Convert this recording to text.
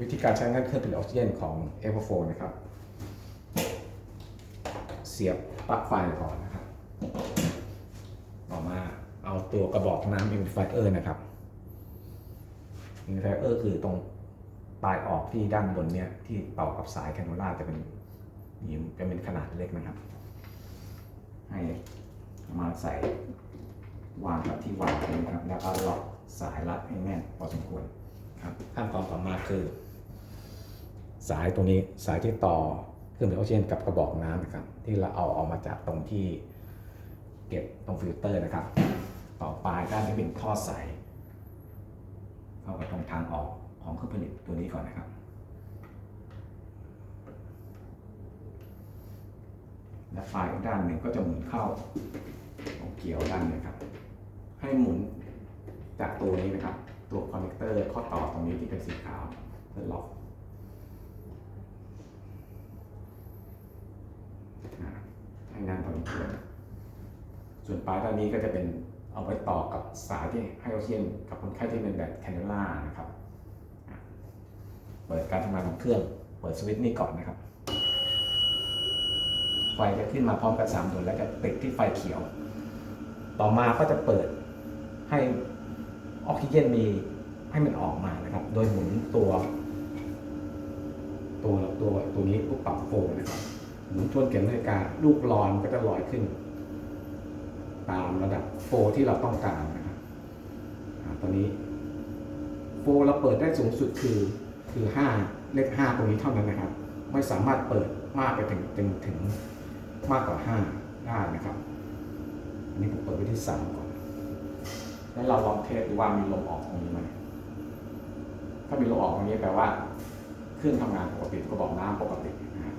วิธีการใช้งานเครื่องผลิตออกซิเจนของ e v o 4นะครับ เสียบปลั๊กไฟก่อนนะครับ ต่อมาเอาตัวกระบอกน้ำ humidifier นะครับ humidifier คือตรงปลายออกที่ด้านบนเนี่ยที่เป่ากับสายแคนูล่าจะเป็นนี่จะเป็นขนาดเล็กนะครับ ให้มาใส่วางกับที่วางนะครับ แล้วก็ล็อกสายรัดให้แน่นพอสมควรครับขั้นตอนต่อมาคือ สายตัวนี้สายที่ต่อเครื่องผลิตออกซิเจนกับกระบอกน้ำนะครับ ที่เราเอาออกมาจากตรงที่เก็บตรงฟิลเตอร์นะครับ ต่อปลายด้านนี้เป็นท่อใสเข้ากับตรงทางออกของเครื่องผลิตตัวนี้ก่อนนะครับ และปลายด้านหนึ่งก็จะหมุนเข้าตรงเกี่ยวด้านนี้ครับ ให้หมุนจากตัวนี้นะครับ ตัวคอนเนคเตอร์ข้อต่อตรงนี้ที่เป็นสีขาวเพื่อล็อกอ่าให้แน่นพอ ส่วนปลายด้านนี้ก็จะเป็นเอาไว้ต่อกับสายที่ให้ออกซิเจนกับคนไข้ที่เป็นแบบแคนูล่านะครับเปิดการทำงานของเครื่อง เปิดสวิตช์นี้ก่อนนะครับ ไฟจะขึ้นมาพร้อมกับสามดวงแล้วจะติดที่ไฟเขียว ต่อมาก็จะเปิดให้ออกซิเจนมีให้มันออกมานะครับ โดยหมุนตัว ตัวตัวตัวนี้ปุ๊บปรับโฟมนะครับ หมุนทวนเข็มนาฬิกาลูกลอนก็จะลอยขึ้น ตามระดับโฟที่เราต้องการนะครับตอนนี้โฟเราเปิดได้สูงสุดคือคือห้าเลขห้าตรงนี้เท่านั้นนะครับ ไม่สามารถเปิดมากไปถึงถึงถึงมากกว่าห้าได้นะครับอันนี้ผมเปิดไว้ที่สามก่อน แล้วเราลองเทสดูว่ามีลมออกตรงนี้ไหมถ้ามีลมออกตรงนี้แปลว่าเครื่องทำงานปกติก็บอกน้ำปกตินะ